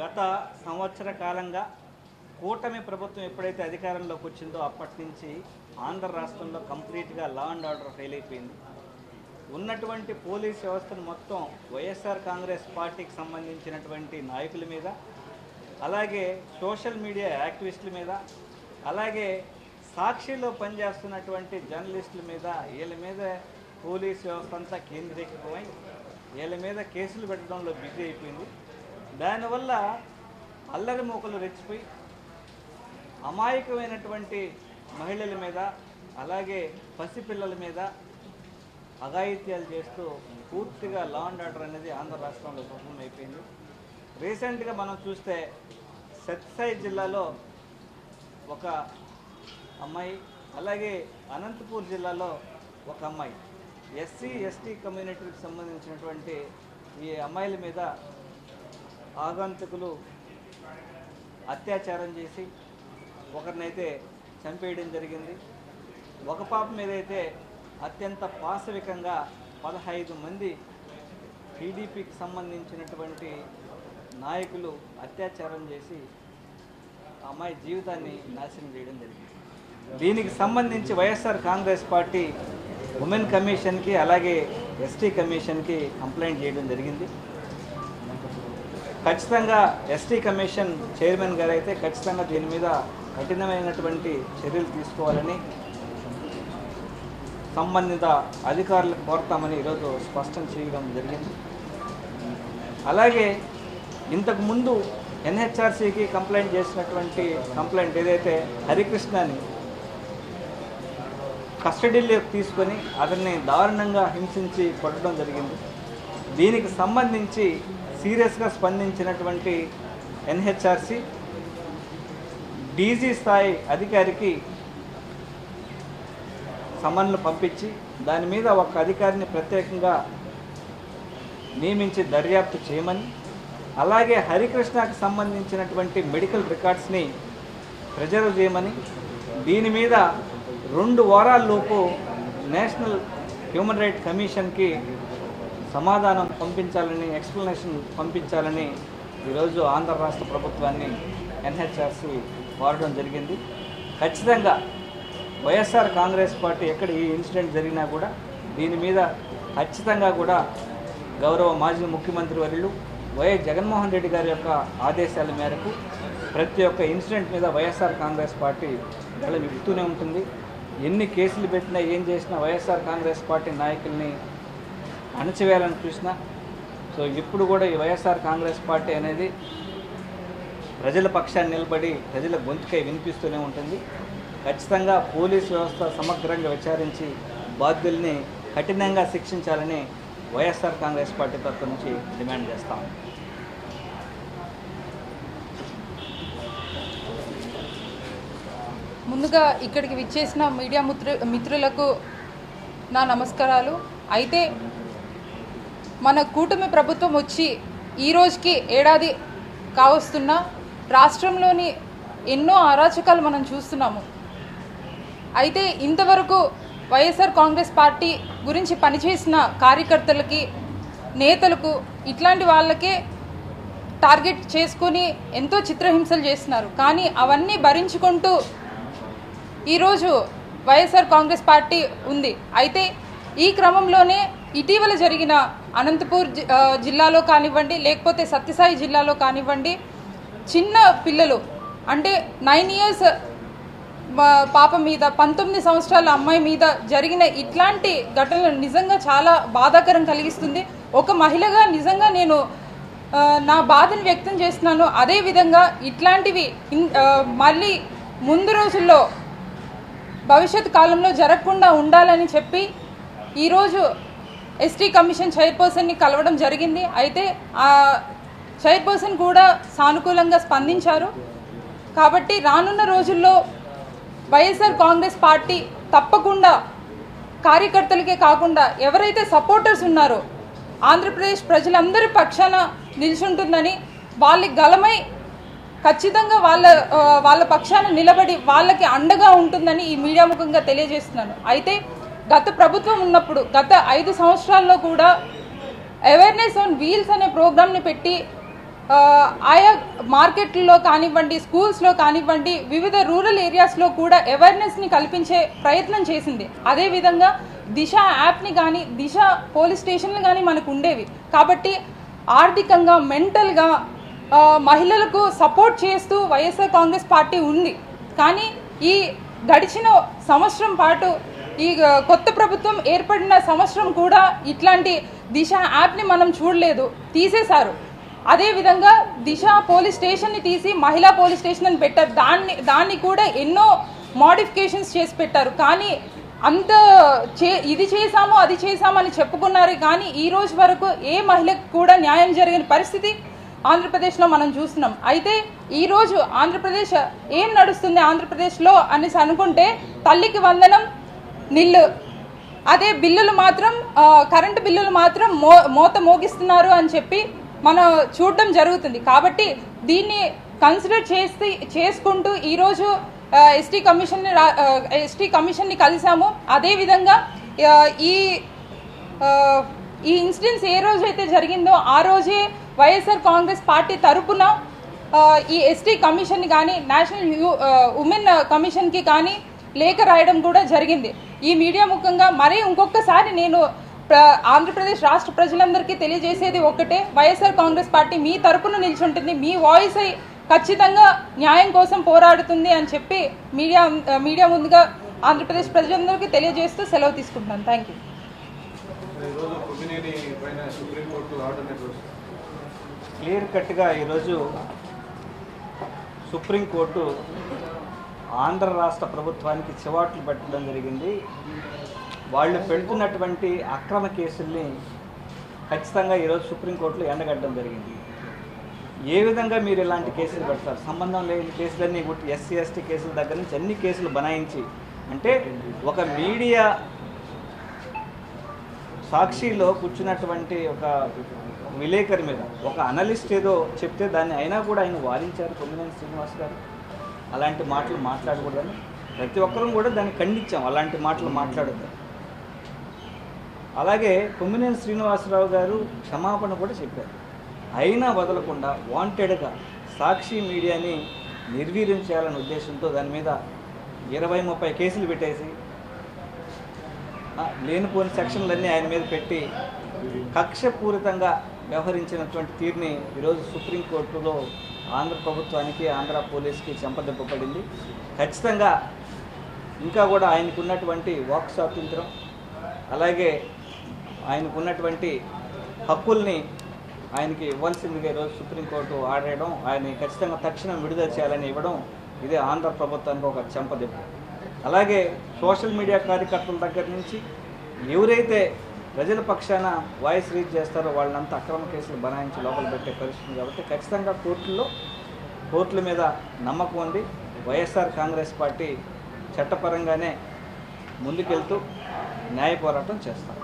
గత సంవత్సర కాలంగా కూటమి ప్రభుత్వం ఎప్పుడైతే అధికారంలోకి వచ్చిందో అప్పటి నుంచి ఆంధ్ర రాష్ట్రంలో కంప్లీట్గా లా అండ్ ఆర్డర్ ఫెయిల్ అయిపోయింది. ఉన్నటువంటి పోలీస్ వ్యవస్థను మొత్తం వైఎస్ఆర్ కాంగ్రెస్ పార్టీకి సంబంధించినటువంటి నాయకుల మీద అలాగే సోషల్ మీడియా యాక్టివిస్టుల మీద అలాగే సాక్షిలో పనిచేస్తున్నటువంటి జర్నలిస్టుల మీద వీళ్ళ మీద పోలీస్ వ్యవస్థ అంతా కేంద్రీకృతమై వీళ్ళ మీద కేసులు పెట్టడంలో బిజీ అయిపోయింది. దానివల్ల అల్లరి మూకలు రెచ్చిపోయి అమాయకమైనటువంటి మహిళల మీద అలాగే పసిపిల్లల మీద అఘాయిత్యాలు చేస్తూ పూర్తిగా లా అండ్ ఆర్డర్ అనేది ఆంధ్ర రాష్ట్రంలో విఫలం అయిపోయింది రీసెంట్గా మనం చూస్తే సత్యసాయి జిల్లాలో ఒక అమ్మాయి అలాగే అనంతపూర్ జిల్లాలో ఒక అమ్మాయి. ఎస్సీ ఎస్టీ కమ్యూనిటీకి సంబంధించినటువంటి ఈ అమ్మాయిల మీద ఆగంతుకులు అత్యాచారం చేసి ఒకరినైతే చంపేయడం జరిగింది. ఒక పాప మీద అయితే అత్యంత పాశవికంగా పదహైదు మంది టీడీపీకి సంబంధించినటువంటి నాయకులు అత్యాచారం చేసి అమ్మాయి జీవితాన్ని నాశనం చేయడం జరిగింది. దీనికి సంబంధించి వైఎస్ఆర్ కాంగ్రెస్ పార్టీ ఉమెన్ కమిషన్కి అలాగే ఎస్టీ కమిషన్కి కంప్లైంట్ చేయడం జరిగింది. ఖచ్చితంగా ఎస్టీ కమిషన్ చైర్మన్ గారు అయితే ఖచ్చితంగా దీని మీద కఠినమైనటువంటి చర్యలు తీసుకోవాలని సంబంధిత అధికారులకు కోరతామని ఈరోజు స్పష్టం చేయడం జరిగింది. అలాగే ఇంతకుముందు ఎన్హెచ్ఆర్సీకి కంప్లైంట్ చేసినటువంటి కంప్లైంట్ ఏదైతే హరికృష్ణని కస్టడీలోకి తీసుకొని అతన్ని దారుణంగా హింసించి కొట్టడం జరిగింది. దీనికి సంబంధించి సీరియస్గా స్పందించినటువంటి ఎన్హెచ్ఆర్సి డీజీ స్థాయి అధికారికి సమన్లు పంపించి దాని మీద ఒక అధికారిని ప్రత్యేకంగా నియమించి దర్యాప్తు చేయమని అలాగే హరికృష్ణకు సంబంధించినటువంటి మెడికల్ రికార్డ్స్ని ప్రిజర్వ్ చేయమని దీని మీద రెండు వారాల్లోపు నేషనల్ హ్యూమన్ రైట్ కమిషన్కి సమాధానం పంపించాలని ఎక్స్ప్లెనేషన్ పంపించాలని ఈరోజు ఆంధ్ర రాష్ట్ర ప్రభుత్వాన్ని ఎన్హెచ్ఆర్సి కోరడం జరిగింది. ఖచ్చితంగా వైఎస్ఆర్ కాంగ్రెస్ పార్టీ ఎక్కడ ఈ ఇన్సిడెంట్ జరిగినా కూడా దీని మీద ఖచ్చితంగా కూడా గౌరవ మాజీ ముఖ్యమంత్రి వర్యులు వైఎస్ జగన్మోహన్ రెడ్డి గారి యొక్క ఆదేశాల మేరకు ప్రతి ఒక్క ఇన్సిడెంట్ మీద వైఎస్ఆర్ కాంగ్రెస్ పార్టీ గళ విప్పుతూనే ఉంటుంది. ఎన్ని కేసులు పెట్టినా ఏం చేసినా వైఎస్ఆర్ కాంగ్రెస్ పార్టీ నాయకుల్ని అణచివేయాలని చూసిన. సో ఇప్పుడు కూడా ఈ వైఎస్ఆర్ కాంగ్రెస్ పార్టీ అనేది ప్రజల పక్షాన్ని నిలబడి ప్రజల గొంతుకై వినిపిస్తూనే ఉంటుంది. ఖచ్చితంగా పోలీస్ వ్యవస్థ సమగ్రంగా విచారించి బాధ్యుల్ని కఠినంగా శిక్షించాలని వైఎస్ఆర్ కాంగ్రెస్ పార్టీ తరఫు నుంచి డిమాండ్ చేస్తాం ముందుగా ఇక్కడికి విచ్చేసిన మీడియా మిత్రు మిత్రులకు నా నమస్కారాలు. అయితే మన కూటమి ప్రభుత్వం వచ్చి ఈ రోజుకి ఏడాది కావస్తున్న రాష్ట్రంలోని ఎన్నో అరాచకాలు మనం చూస్తున్నాము. అయితే ఇంతవరకు వైఎస్ఆర్ కాంగ్రెస్ పార్టీ గురించి పనిచేసిన కార్యకర్తలకి నేతలకు ఇట్లాంటి వాళ్ళకే టార్గెట్ చేసుకొని ఎంతో చిత్రహింసలు చేస్తున్నారు. కానీ అవన్నీ భరించుకుంటూ ఈరోజు వైఎస్ఆర్ కాంగ్రెస్ పార్టీ ఉంది. అయితే ఈ క్రమంలోనే ఇటీవల జరిగిన అనంతపూర్ జి- జిల్లాలో కానివ్వండి లేకపోతే సత్యసాయి జిల్లాలో కానివ్వండి చిన్న పిల్లలు అంటే నైన్ ఇయర్స్ పాప మీద పంతొమ్మిది సంవత్సరాల అమ్మాయి మీద జరిగిన ఇట్లాంటి ఘటనలు నిజంగా చాలా బాధాకరం కలిగిస్తుంది. ఒక మహిళగా నిజంగా నేను నా బాధను వ్యక్తం చేస్తున్నాను. అదేవిధంగా ఇట్లాంటివి మళ్ళీ ముందు రోజుల్లో భవిష్యత్ కాలంలో జరగకుండా ఉండాలని చెప్పి ఈరోజు ఎస్టీ కమిషన్ చైర్పర్సన్ని కలవడం జరిగింది. అయితే ఆ చైర్పర్సన్ కూడా సానుకూలంగా స్పందించారు. కాబట్టి రానున్న రోజుల్లో వైఎస్ఆర్ కాంగ్రెస్ పార్టీ తప్పకుండా కార్యకర్తలకే కాకుండా ఎవరైతే సపోర్టర్స్ ఉన్నారో ఆంధ్రప్రదేశ్ ప్రజలందరి పక్షాన నిల్చుంటుందని వాళ్ళకి గలమై ఖచ్చితంగా వాళ్ళ వాళ్ళ పక్షాన నిలబడి వాళ్ళకి అండగా ఉంటుందని ఈ మీడియా ముఖంగా తెలియజేస్తున్నాను. అయితే గత ప్రభుత్వం ఉన్నప్పుడు గత ఐదు సంవత్సరాల్లో కూడా అవేర్నెస్ ఆన్ వీల్స్ అనే ప్రోగ్రామ్ని పెట్టి ఆయా మార్కెట్లో కానివ్వండి స్కూల్స్లో కానివ్వండి వివిధ రూరల్ ఏరియాస్లో కూడా అవేర్నెస్ని కల్పించే ప్రయత్నం చేసింది. అదేవిధంగా దిశ యాప్ని కానీ దిశ పోలీస్ స్టేషన్లు కానీ మనకు ఉండేవి. కాబట్టి ఆర్థికంగా మెంటల్గా మహిళలకు సపోర్ట్ చేస్తూ వైఎస్ఆర్ కాంగ్రెస్ పార్టీ ఉంది. కానీ ఈ గడిచిన సంవత్సరం పాటు ఈ కొత్త ప్రభుత్వం ఏర్పడిన సంవత్సరం కూడా ఇట్లాంటి దిశ యాప్ని మనం చూడలేదు తీసేశారు. అదేవిధంగా దిశ పోలీస్ స్టేషన్ని తీసి మహిళా పోలీస్ స్టేషన్ అని పెట్టారు. దాన్ని దాన్ని కూడా ఎన్నో మోడిఫికేషన్స్ చేసి పెట్టారు. కానీ అంత చే ఇది చేశాము అది చేశామని చెప్పుకున్నారు. కానీ ఈ రోజు వరకు ఏ మహిళకు కూడా న్యాయం జరిగిన పరిస్థితి ఆంధ్రప్రదేశ్లో మనం చూస్తున్నాం. అయితే ఈరోజు ఆంధ్రప్రదేశ్ ఏం నడుస్తుంది ఆంధ్రప్రదేశ్లో అనేసి అనుకుంటే తల్లికి వందనం నిల్లు. అదే బిల్లులు మాత్రం కరెంటు బిల్లులు మాత్రం మో మోత మోగిస్తున్నారు అని చెప్పి మనం చూడడం జరుగుతుంది. కాబట్టి దీన్ని కన్సిడర్ చేసి చేసుకుంటూ ఈరోజు ఎస్టీ కమిషన్ని ఎస్టీ కమిషన్ని కలిసాము అదేవిధంగా ఈ ఈ ఇన్సిడెంట్స్ ఏ రోజైతే జరిగిందో ఆ రోజే వైఎస్ఆర్ కాంగ్రెస్ పార్టీ తరపున ఈ ఎస్టీ కమిషన్ కానీ నేషనల్ యూ ఉమెన్ కమిషన్కి కానీ లేఖ రాయడం కూడా జరిగింది. ఈ మీడియా ముఖంగా మరీ ఇంకొకసారి నేను ఆంధ్రప్రదేశ్ రాష్ట్ర ప్రజలందరికీ తెలియజేసేది ఒక్కటే వైఎస్ఆర్ కాంగ్రెస్ పార్టీ మీ తరపున నిల్చుంటుంది. మీ వాయిస్ అయి ఖచ్చితంగా న్యాయం కోసం పోరాడుతుంది అని చెప్పి మీడియా మీడియా ముందుగా ఆంధ్రప్రదేశ్ ప్రజలందరికీ తెలియజేస్తూ సెలవు తీసుకుంటున్నాను. Thank you. క్లియర్ కట్గా ఈరోజు సుప్రీంకోర్టు ఆంధ్ర రాష్ట్ర ప్రభుత్వానికి చివాట్లు పెట్టడం జరిగింది. వాళ్ళు పెడుతున్నటువంటి అక్రమ కేసుల్ని ఖచ్చితంగా ఈరోజు సుప్రీంకోర్టులో ఎండగట్టడం జరిగింది. ఏ విధంగా మీరు ఇలాంటి కేసులు పెడతారు? సంబంధం లేని కేసులన్నీ ఎస్సీ ఎస్టీ కేసుల దగ్గర నుంచి అన్ని కేసులు బనాయించి అంటే ఒక మీడియా సాక్షిలో కూర్చున్నటువంటి ఒక విలేకరి మీద ఒక అనలిస్ట్ ఏదో చెప్తే దాన్ని అయినా కూడా ఆయన వారించారు కొమ్మినేని శ్రీనివాస్ గారు. అలాంటి మాటలు మాట్లాడకూడదని ప్రతి ఒక్కరూ కూడా దాన్ని ఖండించాం. అలాంటి మాటలు మాట్లాడద్దు. అలాగే కొమ్మినేని శ్రీనివాసరావు గారు క్షమాపణ కూడా చెప్పారు. అయినా వదలకుండా వాంటెడ్గా సాక్షి మీడియాని నిర్వీర్యం చేయాలనే ఉద్దేశంతో దాని మీద ఇరవై ముప్పై కేసులు పెట్టేసి లేనిపోని సెక్షన్లన్నీ ఆయన మీద పెట్టి కక్షపూరితంగా వ్యవహరించినటువంటి తీరుని ఈరోజు సుప్రీంకోర్టులో ఆంధ్ర ప్రభుత్వానికి ఆంధ్ర పోలీస్కి చెంపదెబ్బపడింది ఖచ్చితంగా ఇంకా కూడా ఆయనకున్నటువంటి వాక్ స్వాతంత్రం అలాగే ఆయనకున్నటువంటి హక్కుల్ని ఆయనకి ఇవ్వాల్సిందిగా ఈరోజు సుప్రీంకోర్టు ఆడేయడం ఆయన ఖచ్చితంగా తక్షణం విడుదల చేయాలని ఇవ్వడం ఇదే ఆంధ్ర ప్రభుత్వానికి ఒక చెంపదెబ్బ అలాగే సోషల్ మీడియా కార్యకర్తల దగ్గర నుంచి ఎవరైతే ప్రజల పక్షాన వాయిస్ రీచ్ చేస్తారో వాళ్ళంతా అక్రమ కేసులు బనాయించి లోపల పెట్టే పరిస్థితి కాబట్టి ఖచ్చితంగా కోర్టుల్లో కోర్టుల మీద నమ్మకం ఉంది. వైఎస్ఆర్ కాంగ్రెస్ పార్టీ చట్టపరంగానే ముందుకెళ్తూ న్యాయ పోరాటం చేస్తాం